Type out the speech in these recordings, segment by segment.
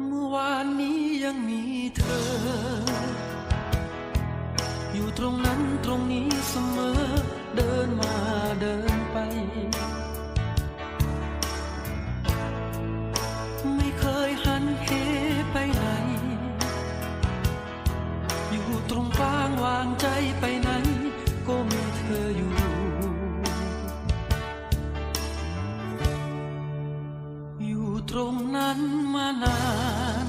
เมื่อวานนี้ยังมีเธอ อยู่ตรงนั้นตรงนี้เสมอเดินมา ตรงนั้นมานาน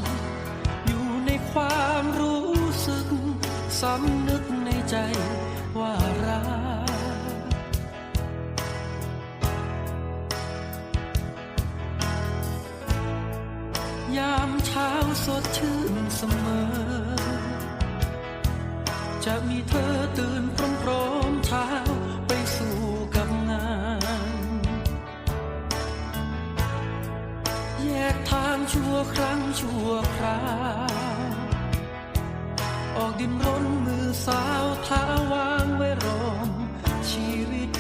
อยู่ในความรู้สึกสำนึกในใจว่ารักยามเช้าสดชื่นเสมอ จะมีเธอตื่นพร้อมๆ ครา ออกดินรนมือสาวเท้าวางไว้รอมชีวิต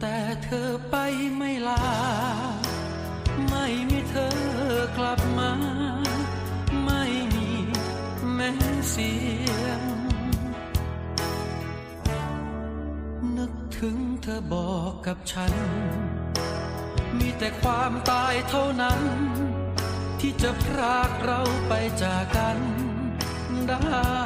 แต่เธอไปไม่ลา ไม่มีเธอกลับมา ไม่มีแม้เสียง นึกถึงเธอบอกกับฉัน มีแต่ความตายเท่านั้น ที่จะพรากเราไปจากกันได้